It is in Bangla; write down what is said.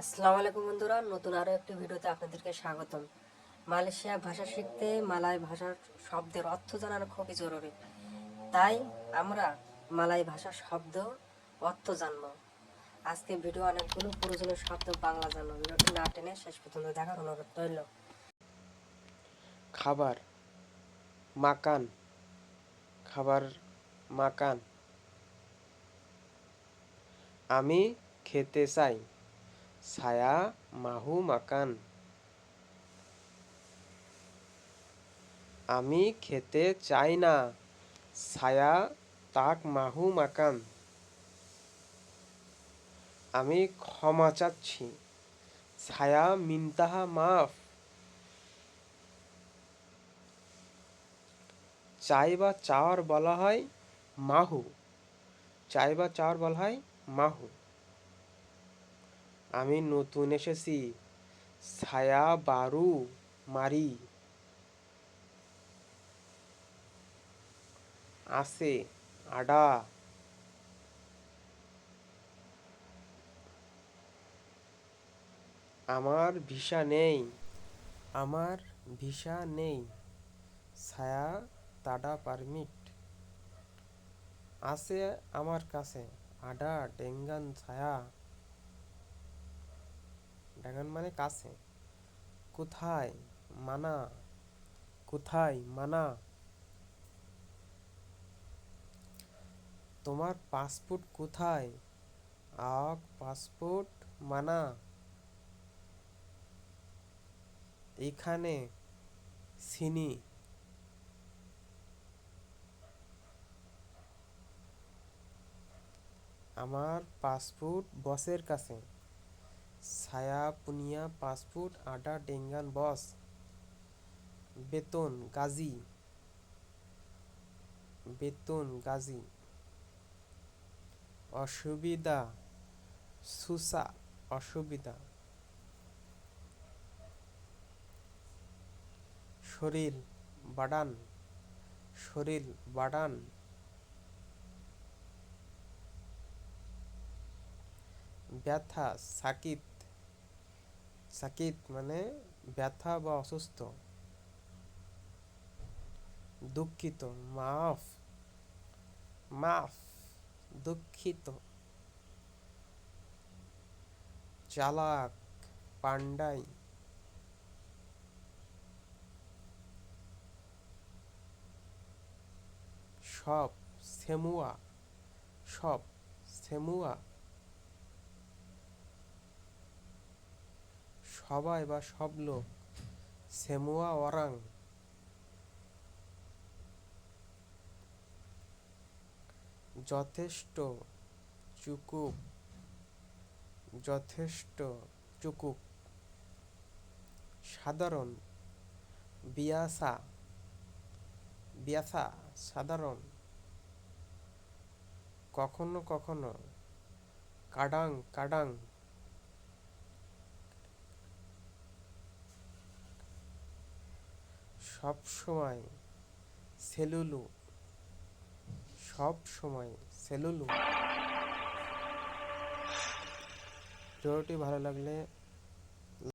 আসসালামু আলাইকুম বন্ধুরা, নতুন আরও একটি ভিডিওতে আপনাদেরকে স্বাগতম। মালয়েশিয়া ভাষা শিখতে মালয় ভাষার শব্দের অর্থ জানানো খুবই জরুরি। তাই আমরা মালয় ভাষার শব্দ অর্থ জানব। আজকে ভিডিও অনেকগুলো প্রয়োজনীয় শব্দ বাংলা জানব। ভিডিওটি না টেনে শেষ পর্যন্ত দেখার অনুরোধ রইল। খাবার, মাকান খাবার, মাকান। আমি খেতে চাই। ছায়া মাহু মাকান আমি খেতে চাই না ছায়া তাক মাহু মাকান আমি ক্ষমা চাচ্ছি ছায়া মিনতাহা মাফ চাই বা চাওয়ার বলা হয় মাহু চাই বা চাওয়ার বলা হয় মাহু আমি নতুন এসেছি। ছায়া বারু মারি। আছে, আডা। আমার ভিসা নেই। আমার ভিসা নেই। ছায়া তাডা পারমিট। আছে আমার কাছে, আডা, ডেঙ্গান ছায়া। ডেঙ্গান মানে কাছে। কোথায় মানা? কোথায় মানা? তোমার পাসপোর্ট কোথায়? আক পাসপোর্ট মানা। এখানে সিনি। আমার পাসপোর্ট বসের কাছে। ছায়া, পুনিয়া, পাসপোর্ট আডা ডেঙ্গান বস, বেতন, গাজী বেতন, গাজী। অসুবিধা, সুসা, অসুবিধা। শরীর বাডান শরীর বাডান। ব্যথা সাকিত সাকিত মানে ব্যথা বা অসুস্থ? দুঃখিত, মাফ মাফ, দুঃখিত। চালাক পান্ডাই সব সেমুয়া সব সেমুয়া। সবাই বা সব লোক সেমুয়া ওরাং। যথেষ্ট চুকুক যথেষ্ট চুকুক। সাধারণ বিয়াসা বিয়াসা সাধারণ। কখনো কখনো কাডাং কাডাং সব সময় সেলুলু সব সময় সেলুলু। ভিডিওটি ভালো লাগলে